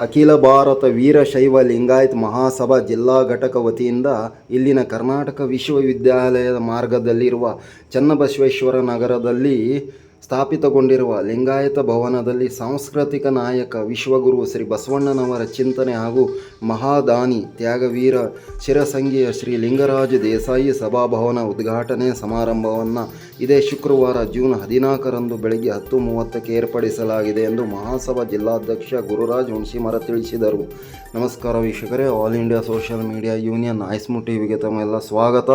ಅಖಿಲ ಭಾರತ ವೀರಶೈವ ಲಿಂಗಾಯತ್ ಮಹಾಸಭಾ ಜಿಲ್ಲಾ ಘಟಕ ವತಿಯಿಂದ ಇಲ್ಲಿನ ಕರ್ನಾಟಕ ವಿಶ್ವವಿದ್ಯಾಲಯದ ಮಾರ್ಗದಲ್ಲಿರುವ ಚನ್ನಬಸವೇಶ್ವರ ನಗರದಲ್ಲಿ ಸ್ಥಾಪಿತಗೊಂಡಿರುವ ಲಿಂಗಾಯತ ಭವನದಲ್ಲಿ ಸಾಂಸ್ಕೃತಿಕ ನಾಯಕ ವಿಶ್ವಗುರು ಶ್ರೀ ಬಸವಣ್ಣನವರ ಚಿಂತನೆ ಹಾಗೂ ಮಹಾದಾನಿ ತ್ಯಾಗವೀರ ಶಿರಸಂಗಿಯ ಶ್ರೀ ಲಿಂಗರಾಜ ದೇಸಾಯಿ ಸಭಾಭವನ ಉದ್ಘಾಟನೆ ಸಮಾರಂಭವನ್ನು ಇದೇ ಶುಕ್ರವಾರ ಜೂನ್ ಹದಿನಾಲ್ಕರಂದು ಬೆಳಗ್ಗೆ ಹತ್ತು ಮೂವತ್ತಕ್ಕೆ ಏರ್ಪಡಿಸಲಾಗಿದೆ ಎಂದು ಮಹಾಸಭಾ ಜಿಲ್ಲಾಧ್ಯಕ್ಷ ಗುರುರಾಜ್ ಹುಣಸಿಮರ ತಿಳಿಸಿದರು. ನಮಸ್ಕಾರ ವೀಕ್ಷಕರೇ, all India social media union, ಐಸ್ಮು ಟಿವಿಗೆ ತಮ್ಮೆಲ್ಲ ಸ್ವಾಗತ.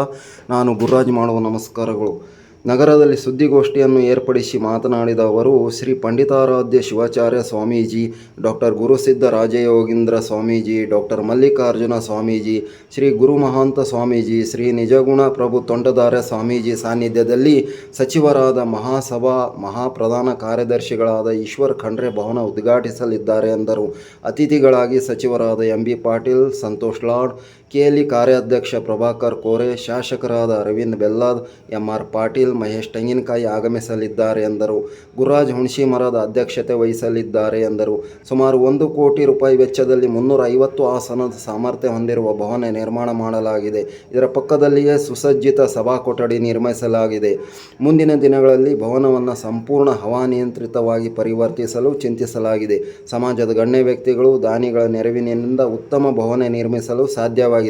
ನಾನು ಗುರುರಾಜ್ ಮಾಡುವ ನಮಸ್ಕಾರಗಳು. ನಗರದಲ್ಲಿ ಸುದ್ದಿಗೋಷ್ಠಿಯನ್ನು ಏರ್ಪಡಿಸಿ ಮಾತನಾಡಿದ ಅವರು, ಶ್ರೀ ಪಂಡಿತಾರಾಧ್ಯ ಶಿವಾಚಾರ್ಯ ಸ್ವಾಮೀಜಿ, ಡಾಕ್ಟರ್ ಗುರುಸಿದ್ಧ ರಾಜಯೋಗೀಂದ್ರ ಸ್ವಾಮೀಜಿ, ಡಾಕ್ಟರ್ ಮಲ್ಲಿಕಾರ್ಜುನ ಸ್ವಾಮೀಜಿ, ಶ್ರೀ ಗುರು ಮಹಾಂತ ಸ್ವಾಮೀಜಿ, ಶ್ರೀ ನಿಜಗುಣ ಪ್ರಭು ತೊಂಡದಾರ್ಯ ಸ್ವಾಮೀಜಿ ಸಾನ್ನಿಧ್ಯದಲ್ಲಿ ಸಚಿವರಾದ ಮಹಾಸಭಾ ಮಹಾಪ್ರಧಾನ ಕಾರ್ಯದರ್ಶಿಗಳಾದ ಈಶ್ವರ್ ಖಂಡ್ರೆ ಭವನ ಉದ್ಘಾಟಿಸಲಿದ್ದಾರೆ ಎಂದರು. ಅತಿಥಿಗಳಾಗಿ ಸಚಿವರಾದ M B Patil, Santosh Lad KLE ಕಾರ್ಯಾಧ್ಯಕ್ಷ ಪ್ರಭಾಕರ್ ಕೋರೆ, ಶಾಸಕರಾದ ಅರವಿಂದ್ ಬೆಲ್ಲಾದ್ ಎಂ ಆರ್ ಪಾಟೀಲ್, ಮಹೇಶ್ ತೆಂಗಿನಕಾಯಿ ಆಗಮಿಸಲಿದ್ದಾರೆ ಎಂದರು. ಗುರುರಾಜ್ ಹುಣಸಿಮರದ ಅಧ್ಯಕ್ಷತೆ ವಹಿಸಲಿದ್ದಾರೆ ಎಂದರು. ಸುಮಾರು ಒಂದು ಕೋಟಿ ರೂಪಾಯಿ ವೆಚ್ಚದಲ್ಲಿ ಮುನ್ನೂರ ಐವತ್ತು ಆಸನದ ಸಾಮರ್ಥ್ಯ ಹೊಂದಿರುವ ಭವನ ನಿರ್ಮಾಣ ಮಾಡಲಾಗಿದೆ. ಇದರ ಪಕ್ಕದಲ್ಲಿಯೇ ಸುಸಜ್ಜಿತ ಸಭಾ ಕೊಠಡಿ ನಿರ್ಮಿಸಲಾಗಿದೆ. ಮುಂದಿನ ದಿನಗಳಲ್ಲಿ ಭವನವನ್ನು ಸಂಪೂರ್ಣ ಹವಾನಿಯಂತ್ರಿತವಾಗಿ ಪರಿವರ್ತಿಸಲು ಚಿಂತಿಸಲಾಗಿದೆ. ಸಮಾಜದ ಗಣ್ಯ ವ್ಯಕ್ತಿಗಳು, ದಾನಿಗಳ ನೆರವಿನಿಂದ ಉತ್ತಮ ಭವನ ನಿರ್ಮಿಸಲು ಸಾಧ್ಯವಾಗಿದೆ.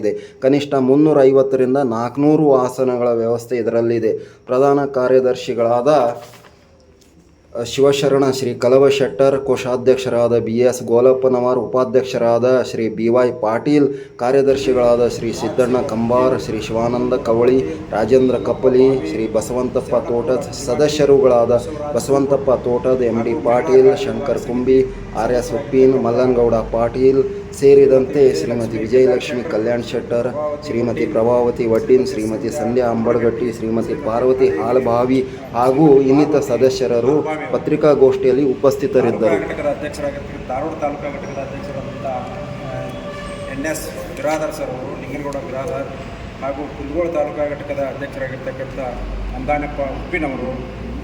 ಕನಿಷ್ಠ ಮುನ್ನೂರ ಐವತ್ತರಿಂದ ನಾಲ್ಕುನೂರು ಆಸನಗಳ ವ್ಯವಸ್ಥೆ ಇದರಲ್ಲಿದೆ. ಪ್ರಧಾನ ಕಾರ್ಯದರ್ಶಿಗಳಾದ ಶಿವಶರಣ, ಶ್ರೀ ಕಲವ ಶೆಟ್ಟರ್, ಕೋಶಾಧ್ಯಕ್ಷರಾದ ಬಿ ಎಸ್ ಗೋಲಪ್ಪನವರ್, ಉಪಾಧ್ಯಕ್ಷರಾದ ಶ್ರೀ ಬಿ ವೈ ಪಾಟೀಲ್, ಕಾರ್ಯದರ್ಶಿಗಳಾದ ಶ್ರೀ ಸಿದ್ದಣ್ಣ ಕಂಬಾರ್, ಶ್ರೀ ಶಿವಾನಂದ ಕವಳಿ, ರಾಜೇಂದ್ರ ಕಪ್ಪಲಿ ಶ್ರೀ ಬಸವಂತಪ್ಪ ತೋಟದ ಸದಸ್ಯರುಗಳಾದ Basavantappa Thotad M D Patil, Shankar Kumbi R S Uppin Mallangouda Patil ಸೇರಿದಂತೆ ಶ್ರೀಮತಿ ವಿಜಯಲಕ್ಷ್ಮಿ ಕಲ್ಯಾಣ್ ಶೆಟ್ಟರ್, ಶ್ರೀಮತಿ ಪ್ರಭಾವತಿ ವಡ್ಡಿನ್ ಶ್ರೀಮತಿ ಸಂಧ್ಯಾ ಅಂಬಡ್ಗಟ್ಟಿ, ಶ್ರೀಮತಿ ಪಾರ್ವತಿ ಹಾಳಬಾವಿ ಹಾಗೂ ಇನ್ನಿತರ ಸದಸ್ಯರರು ಪತ್ರಿಕಾಗೋಷ್ಠಿಯಲ್ಲಿ ಉಪಸ್ಥಿತರಿದ್ದರು. ಘಟಕದ ಅಧ್ಯಕ್ಷರಾದಂಥ ಎನ್ ಎಸ್ ಬಿರಾದರ್ ಸರ್ ಅವರು ನಿಂಗನಗೌಡ ಬಿರಾದರ್ ಹಾಗೂ ಕುಂದಗೋಳ ತಾಲೂಕಾ ಘಟಕದ ಅಧ್ಯಕ್ಷರಾಗಿರ್ತಕ್ಕಂಥ ಅಂದಾನಪ್ಪ ಉಪ್ಪಿನವರು,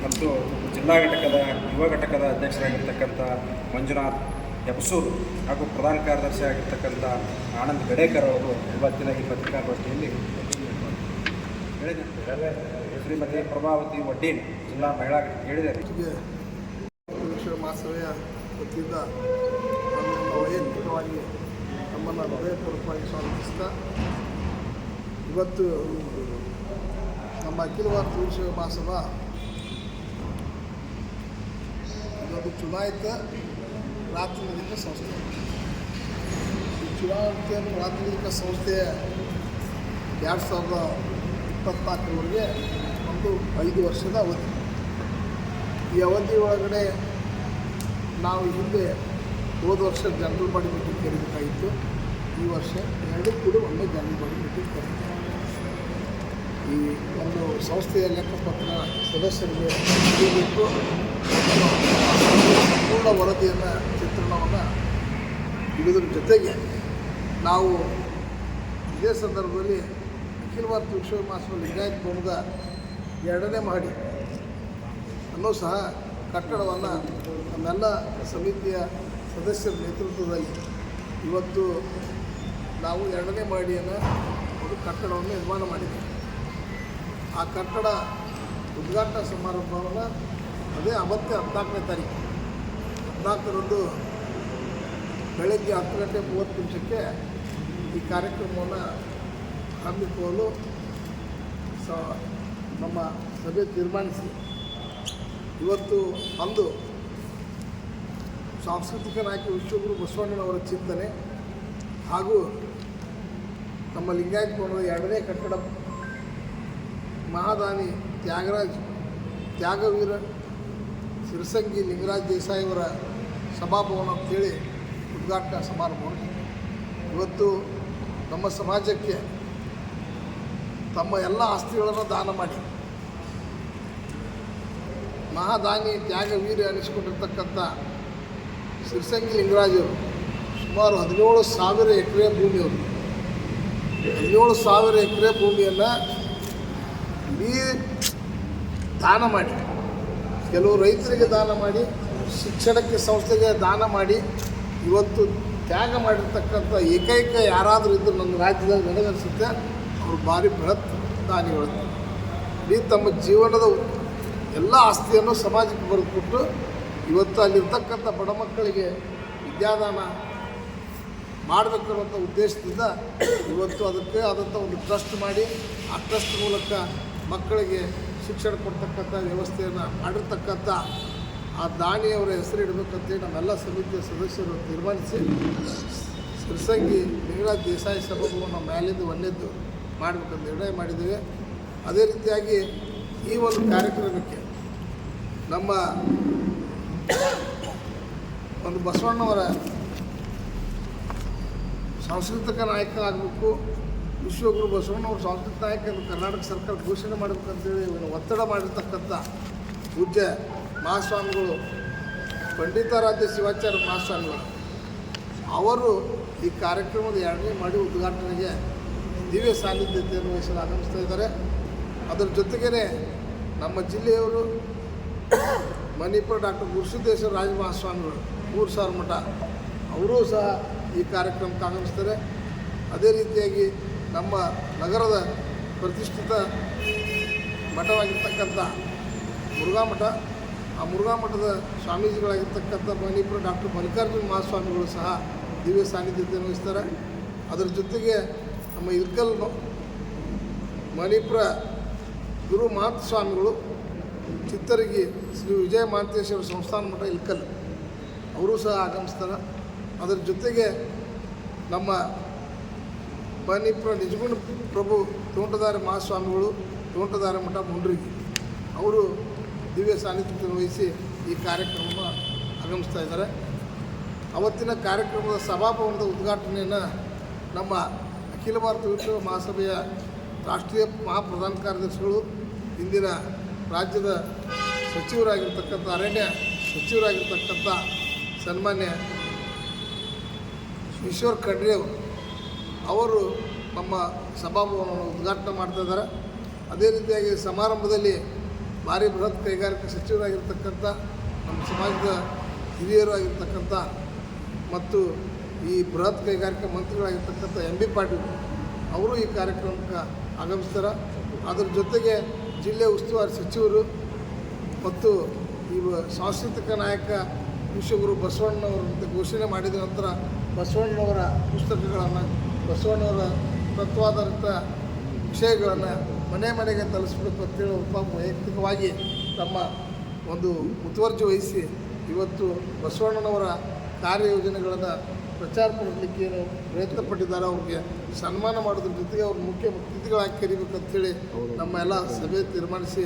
ಮತ್ತು ಜಿಲ್ಲಾ ಘಟಕದ, ಯುವ ಘಟಕದ ಅಧ್ಯಕ್ಷರಾಗಿರ್ತಕ್ಕಂಥ ಮಂಜುನಾಥ್ ಯಬಸೂರು ಹಾಗೂ ಪ್ರಧಾನ ಕಾರ್ಯದರ್ಶಿ ಆಗಿರ್ತಕ್ಕಂಥ ಆನಂದ್ ಗಡೇಕರ್ ಅವರು ಇವತ್ತಿನ ಈ ಪತ್ರಿಕಾಗೋಷ್ಠಿಯಲ್ಲಿ ಶ್ರೀಮತಿ ಪ್ರಭಾವತಿ ವಡ್ಡೀನ್ ಜಿಲ್ಲಾ ಮಹಿಳಾ ಹೇಳಿದ್ದಾರೆ. ಮಹಾಸಭೆಯ ವತಿಯಿಂದ ವೈಯಕ್ತಿಕವಾಗಿ ನಮ್ಮನ್ನು ಹೃದಯಪೂರ್ವಕವಾಗಿ ಸ್ವಾಗತಿಸ್ತಾ, ಇವತ್ತು ನಮ್ಮ ಅಖಿಲ ಭಾರತ ವಿಶ್ವ ಮಹಾಸಭಾ ಇದೊಂದು ಚುನಾಯಿತ ಪ್ರಾತಿನಿಧಿಕ ಸಂಸ್ಥೆ. ಈ ರಾತ್ರಿ ನಿಧಿಕ ಸಂಸ್ಥೆ ಎರಡು ಸಾವಿರದ ಇಪ್ಪತ್ನಾಲ್ಕರವರೆಗೆ ಒಂದು ಐದು ವರ್ಷದ ಅವಧಿ. ಈ ಅವಧಿ ಒಳಗಡೆ ನಾವು ಹಿಂದೆ ಹೋದ ವರ್ಷ ಜನರಲ್ ಬಾಡಿ ಮೀಟಿಂಗ್ ಕರೀಬೇಕಾಗಿತ್ತು ಈ ವರ್ಷ ಎರಡು ಕೂಡ ಒಮ್ಮೆ ಜನರಲ್ ಬಾಡಿ ಮೀಟಿಂಗ್ ಕರೀತಾರೆ ಈ ಒಂದು ಸಂಸ್ಥೆಯ ಲೆಕ್ಕಪತ್ರ ಸದಸ್ಯರಿಗೆ ಸಂಪೂರ್ಣ ವರದಿಯನ್ನು ಇಡುವುದ್ರ ಜೊತೆಗೆ ನಾವು ಇದೇ ಸಂದರ್ಭದಲ್ಲಿ ಅಖಿಲ ಭಾರತ ವಿಶ್ವ ಮಹಾಸಭಾ ಲಿಂಗಾಯತ್ ಭವನದ ಎರಡನೇ ಮಹಡಿ ಅನ್ನೂ ಸಹ ಕಟ್ಟಡವನ್ನು ನಮ್ಮೆಲ್ಲ ಸಮಿತಿಯ ಸದಸ್ಯರ ನೇತೃತ್ವದಲ್ಲಿ ಇವತ್ತು ನಾವು ಎರಡನೇ ಮಹಡಿಯನ್ನು ಒಂದು ಕಟ್ಟಡವನ್ನು ನಿರ್ಮಾಣ ಮಾಡಿದ್ದೇವೆ. ಆ ಕಟ್ಟಡ ಉದ್ಘಾಟನಾ ಸಮಾರಂಭವನ್ನು ಅದೇ ಅವತ್ತೇ ಹದಿನಾಲ್ಕನೇ ತಾರೀಕು. ಹದಿನಾಲ್ಕರಂದು ಬೆಳಗ್ಗೆ ಹತ್ತು ಗಂಟೆ ಮೂವತ್ತು ನಿಮಿಷಕ್ಕೆ ಈ ಕಾರ್ಯಕ್ರಮವನ್ನು ಹಮ್ಮಿಕೊಳ್ಳಲು ಸ ನಮ್ಮ ಸಭೆ ತೀರ್ಮಾನಿಸಿ. ಇವತ್ತು ಅಂದು ಸಾಂಸ್ಕೃತಿಕ ನಾಯಕ ವಿಶ್ವಗುರು ಬಸವಣ್ಣನವರ ಚಿಂತನೆ ಹಾಗೂ ನಮ್ಮ ಲಿಂಗಾಯತ ಭವನದ ಎರಡನೇ ಕಟ್ಟಡ ಮಹಾದಾನಿ ತ್ಯಾಗರಾಜ್ ತ್ಯಾಗವೀರ ಸಿರಸಂಗಿ ಲಿಂಗರಾಜ್ ದೇಸಾಯಿಯವರ ಸಭಾಭವನ ಅಂತೇಳಿ ಉದ್ಘಾಟನಾ ಸಮಾರಂಭ ಇವತ್ತು ನಮ್ಮ ಸಮಾಜಕ್ಕೆ ತಮ್ಮ ಎಲ್ಲ ಆಸ್ತಿಗಳನ್ನು ದಾನ ಮಾಡಿ. ಮಹಾದಾನಿ ತ್ಯಾಗ ವೀರ್ಯ ಅನಿಸ್ಕೊಂಡಿರ್ತಕ್ಕಂಥ ಸಿರ್ಸಂಗಿ ಲಿಂಗರಾಜರು ಸುಮಾರು ಹದಿನೇಳು ಸಾವಿರ ಎಕರೆ ಭೂಮಿಯವರು ಹದಿನೇಳು ಸಾವಿರ ಎಕರೆ ಭೂಮಿಯನ್ನು ನೀರು ದಾನ ಮಾಡಿ. ಕೆಲವು ರೈತರಿಗೆ ದಾನ ಮಾಡಿ, ಶಿಕ್ಷಣಕ್ಕೆ ಸಂಸ್ಥೆಗೆ ದಾನ ಮಾಡಿ ಇವತ್ತು ತ್ಯಾಗ ಮಾಡಿರ್ತಕ್ಕಂಥ ಏಕೈಕ ಯಾರಾದರೂ ಇದ್ದರೂ ನನ್ನ ರಾಜ್ಯದಲ್ಲಿ ನನಗನ್ಸುತ್ತೆ ಅವರು ಭಾರಿ ಬೃಹತ್ ದಾನಿಗಳು ಇಡೀ ತಮ್ಮ ಜೀವನದ ಎಲ್ಲ ಆಸ್ತಿಯನ್ನು ಸಮಾಜಕ್ಕೆ ಬರೆದುಕೊಟ್ಟು ಇವತ್ತು ಅಲ್ಲಿರ್ತಕ್ಕಂಥ ಬಡ ಮಕ್ಕಳಿಗೆ ವಿದ್ಯಾದಾನ ಮಾಡಬೇಕನ್ನುವಂಥ ಉದ್ದೇಶದಿಂದ ಇವತ್ತು ಅದಕ್ಕೆ ಆದಂಥ ಒಂದು ಟ್ರಸ್ಟ್ ಮಾಡಿ, ಆ ಟ್ರಸ್ಟ್ ಮೂಲಕ ಮಕ್ಕಳಿಗೆ ಶಿಕ್ಷಣ ಕೊಡ್ತಕ್ಕಂಥ ವ್ಯವಸ್ಥೆಯನ್ನು ಮಾಡಿರ್ತಕ್ಕಂಥ ಆ ದಾನಿಯವರ ಹೆಸರು ಇಡಬೇಕಂತೇಳಿ ನಮ್ಮೆಲ್ಲ ಸಮಿತಿಯ ಸದಸ್ಯರು ತೀರ್ಮಾನಿಸಿ ಸಿರ್ಸಂಗಿ ಲಿಂಗರಾಜ್ ದೇಸಾಯಿ ಸಭಾಭವನ ಮೇಲಿಂದ ಒಂದೇದ್ದು ಮಾಡಬೇಕಂತ ನಿರ್ಣಯ ಮಾಡಿದ್ದೇವೆ. ಅದೇ ರೀತಿಯಾಗಿ ಈ ಒಂದು ಕಾರ್ಯಕ್ರಮಕ್ಕೆ ನಮ್ಮ ಒಂದು ಬಸವಣ್ಣವರ ಸಾಂಸ್ಕೃತಿಕ ನಾಯಕ ಆಗಬೇಕು, ವಿಶ್ವಗುರು ಬಸವಣ್ಣವ್ರ ಸಾಂಸ್ಕೃತಿಕ ನಾಯಕ ಕರ್ನಾಟಕ ಸರ್ಕಾರ ಘೋಷಣೆ ಮಾಡಬೇಕಂತೇಳಿ ಒತ್ತಡ ಮಾಡಿರ್ತಕ್ಕಂಥ ಪೂಜ್ಯ ಮಹಾಸ್ವಾಮಿಗಳು, ಪಂಡಿತಾರಾಧ್ಯ ಶಿವಾಚಾರ್ಯ ಮಹಾಸ್ವಾಮಿಗಳು, ಅವರು ಈ ಕಾರ್ಯಕ್ರಮದ ಎರಡನೇ ಮಾಡಿ ಉದ್ಘಾಟನೆಗೆ ದಿವ್ಯ ಸಾನ್ನಿಧ್ಯತೆಯನ್ನು ವಹಿಸಲು ಆಗಮಿಸ್ತಾ ಇದ್ದಾರೆ. ಅದರ ಜೊತೆಗೇ ನಮ್ಮ ಜಿಲ್ಲೆಯವರು ಮಣಿಪುರ ಡಾಕ್ಟರ್ ಗುರುಸಿದ್ದೇಶ್ವರ ರಾಜ ಮಹಾಸ್ವಾಮಿಗಳು, ಮೂರು ಸಾವಿರ ಮಠ, ಅವರೂ ಸಹ ಈ ಕಾರ್ಯಕ್ರಮಕ್ಕೆ ಆಗಮಿಸ್ತಾರೆ. ಅದೇ ರೀತಿಯಾಗಿ ನಮ್ಮ ನಗರದ ಪ್ರತಿಷ್ಠಿತ ಮಠವಾಗಿರ್ತಕ್ಕಂಥ ಮುರುಘಾ ಮಠ ಆ ಮುರುಘಾ ಮಠದ ಸ್ವಾಮೀಜಿಗಳಾಗಿರ್ತಕ್ಕಂಥ ಮಣಿಪುರ ಡಾಕ್ಟರ್ ಮಲ್ಲಿಕಾರ್ಜುನ ಮಹಾಸ್ವಾಮಿಗಳು ಸಹ ದಿವ್ಯ ಸಾನ್ನಿಧ್ಯತೆಯನ್ನು ವಹಿಸ್ತಾರೆ. ಅದರ ಜೊತೆಗೆ ನಮ್ಮ ಇಲ್ಕಲ್ ಮಣಿಪುರ ಗುರು ಮಾತ್ ಸ್ವಾಮಿಗಳು ಚಿತ್ತರಗಿ ಶ್ರೀ ವಿಜಯ ಮಹಾಂತೇಶ್ವರ ಸಂಸ್ಥಾನ ಮಠ ಇಲ್ಕಲ್ ಅವರು ಸಹ ಆಗಮಿಸ್ತಾರೆ. ಅದರ ಜೊತೆಗೆ ನಮ್ಮ ಮಣಿಪುರ ನಿಜಗುಣ ಪ್ರಭು ತೋಂಟದಾರಿ ಮಹಾಸ್ವಾಮಿಗಳು ತೋಂಟದಾರ ಮಠ ಮುಂಡ್ರಿಗಿ, ಅವರು ದಿವ್ಯ ಸಾನ್ನಿಧ್ಯ ವಹಿಸಿ ಈ ಕಾರ್ಯಕ್ರಮವನ್ನು ಆಗಮಿಸ್ತಾ ಇದ್ದಾರೆ. ಅವತ್ತಿನ ಕಾರ್ಯಕ್ರಮದ ಸಭಾಭವನದ ಉದ್ಘಾಟನೆಯನ್ನು ನಮ್ಮ ಅಖಿಲ ಭಾರತ ವಿಶ್ವ ಮಹಾಸಭೆಯ ರಾಷ್ಟ್ರೀಯ ಮಹಾಪ್ರಧಾನ ಕಾರ್ಯದರ್ಶಿಗಳು, ಇಂದಿನ ರಾಜ್ಯದ ಸಚಿವರಾಗಿರ್ತಕ್ಕಂಥ, ಅರಣ್ಯ ಸಚಿವರಾಗಿರ್ತಕ್ಕಂಥ ಸನ್ಮಾನ್ಯ ಈಶ್ವರ್ ಖಂಡ್ರೆ ಅವರು ಅವರು ನಮ್ಮ ಸಭಾಭವನವನ್ನು ಉದ್ಘಾಟನೆ ಮಾಡ್ತಾ ಇದ್ದಾರೆ. ಅದೇ ರೀತಿಯಾಗಿ ಸಮಾರಂಭದಲ್ಲಿ ಭಾರಿ ಬೃಹತ್ ಕೈಗಾರಿಕಾ ಸಚಿವರಾಗಿರ್ತಕ್ಕಂಥ, ನಮ್ಮ ಸಮಾಜದ ಹಿರಿಯರು ಆಗಿರ್ತಕ್ಕಂಥ ಮತ್ತು ಈ ಬೃಹತ್ ಕೈಗಾರಿಕಾ ಮಂತ್ರಿಗಳಾಗಿರ್ತಕ್ಕಂಥ ಎಂ ಬಿ ಪಾಟೀಲ್ ಅವರು ಈ ಕಾರ್ಯಕ್ರಮಕ್ಕೆ ಆಗಮಿಸ್ತಾರೆ. ಅದರ ಜೊತೆಗೆ ಜಿಲ್ಲೆ ಉಸ್ತುವಾರಿ ಸಚಿವರು ಮತ್ತು ಈ ಸಾಂಸ್ಕೃತಿಕ ನಾಯಕ ವಿಶ್ವಗುರು ಬಸವಣ್ಣನವರಂತೆ ಘೋಷಣೆ ಮಾಡಿದ ನಂತರ ಬಸವಣ್ಣವರ ಪುಸ್ತಕಗಳನ್ನು ಬಸವಣ್ಣವರ ತತ್ವಾಧಾರಿತ ವಿಷಯಗಳನ್ನು ಮನೆ ಮನೆಗೆ ತಲುಪಿಸ್ಬೇಕು ಅಂತೇಳಿ ಒಬ್ಬ ವೈಯಕ್ತಿಕವಾಗಿ ತಮ್ಮ ಒಂದು ಮುತುವರ್ಜಿ ವಹಿಸಿ ಇವತ್ತು ಬಸವಣ್ಣನವರ ಕಾರ್ಯಯೋಜನೆಗಳನ್ನು ಪ್ರಚಾರ ಮಾಡಲಿಕ್ಕೆ ಏನು ಪ್ರಯತ್ನ ಪಟ್ಟಿದ್ದಾರೆ. ಅವ್ರಿಗೆ ಸನ್ಮಾನ ಮಾಡೋದ್ರ ಜೊತೆಗೆ ಅವ್ರ ಮುಖ್ಯ ಅತಿಥಿಗಳಾಗಿ ಕರಿಬೇಕಂತೇಳಿ ನಮ್ಮ ಎಲ್ಲ ಸಭೆ ತೀರ್ಮಾನಿಸಿ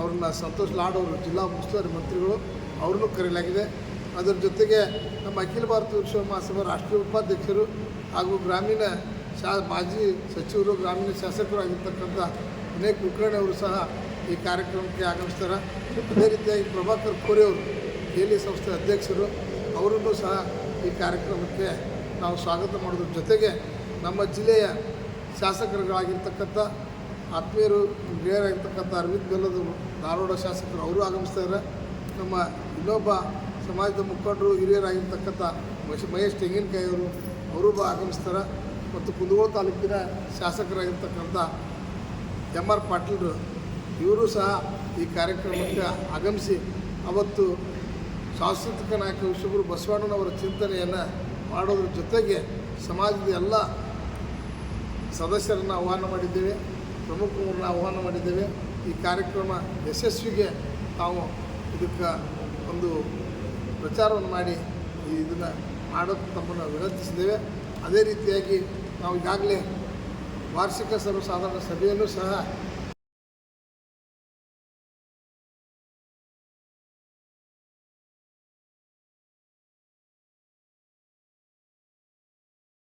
ಅವ್ರನ್ನ ಸಂತೋಷ ಲಾಡ್ ಅವರು ಜಿಲ್ಲಾ ಉಸ್ತುವಾರಿ ಮಂತ್ರಿಗಳು ಅವ್ರನ್ನೂ ಕರೆಯಲಾಗಿದೆ. ಅದರ ಜೊತೆಗೆ ನಮ್ಮ ಅಖಿಲ ಭಾರತ ವಿಶ್ವ ಮಹಾಸಭಾ ರಾಷ್ಟ್ರೀಯ ಉಪಾಧ್ಯಕ್ಷರು ಹಾಗೂ ಗ್ರಾಮೀಣ ಶಾ ಮಾಜಿ ಸಚಿವರು ಗ್ರಾಮೀಣ ಶಾಸಕರು ಆಗಿರ್ತಕ್ಕಂಥ ವಿನಯ್ ಕುಲಕರ್ಣಿ ಅವರು ಸಹ ಈ ಕಾರ್ಯಕ್ರಮಕ್ಕೆ ಆಗಮಿಸ್ತಾರೆ. ಅದೇ ರೀತಿಯಾಗಿ ಪ್ರಭಾಕರ್ ಕೋರಿ ಅವರು ಕೇಲಿ ಸಂಸ್ಥೆ ಅಧ್ಯಕ್ಷರು, ಅವರನ್ನು ಸಹ ಈ ಕಾರ್ಯಕ್ರಮಕ್ಕೆ ನಾವು ಸ್ವಾಗತ ಮಾಡೋದ್ರ ಜೊತೆಗೆ ನಮ್ಮ ಜಿಲ್ಲೆಯ ಶಾಸಕರುಗಳಾಗಿರ್ತಕ್ಕಂಥ ಆತ್ಮೀಯರು ಗೆಳೆಯರಾಗಿರ್ತಕ್ಕಂಥ ಅರವಿಂದ್ ಬೆಲ್ಲದ ಧಾರವಾಡ ಶಾಸಕರು ಅವರು ಆಗಮಿಸ್ತಾರೆ. ನಮ್ಮ ಇನ್ನೊಬ್ಬ ಸಮಾಜದ ಮುಖಂಡರು, ಹಿರಿಯರಾಗಿರ್ತಕ್ಕಂಥ ಮಹೇಶ್ ಮಹೇಶ್ ತೆಂಗಿನಕಾಯಿ ಅವರು ಅವರು ಆಗಮಿಸ್ತಾರೆ. ಮತ್ತು ಕುಂದಗೋಳ ತಾಲೂಕಿನ ಶಾಸಕರಾಗಿರ್ತಕ್ಕಂಥ ಎಂ ಆರ್ ಪಾಟೀಲ್ರು, ಇವರು ಸಹ ಈ ಕಾರ್ಯಕ್ರಮಕ್ಕೆ ಆಗಮಿಸಿ ಅವತ್ತು ಸಾಂಸ್ಕೃತಿಕ ನಾಯಕ ವಿಶ್ವಗುರು ಬಸವಣ್ಣನವರ ಚಿಂತನೆಯನ್ನು ಮಾಡೋದ್ರ ಜೊತೆಗೆ ಸಮಾಜದ ಎಲ್ಲ ಸದಸ್ಯರನ್ನು ಆಹ್ವಾನ ಮಾಡಿದ್ದೇವೆ, ಪ್ರಮುಖರನ್ನು ಆಹ್ವಾನ ಮಾಡಿದ್ದೇವೆ. ಈ ಕಾರ್ಯಕ್ರಮ ಯಶಸ್ವಿಗೆ ತಾವು ಇದಕ್ಕೆ ಒಂದು ಪ್ರಚಾರವನ್ನು ಮಾಡಿ ಇದನ್ನು ಮಾಡೋಕ್ಕೆ ತಮ್ಮನ್ನು ವಿನಂತಿಸಿದ್ದೇವೆ. ಅದೇ ರೀತಿಯಾಗಿ ನಾವು ಈಗಾಗಲೇ ವಾರ್ಷಿಕ ಸರ್ವಸಾಧಾರಣ ಸಭೆಯನ್ನು ಸಹ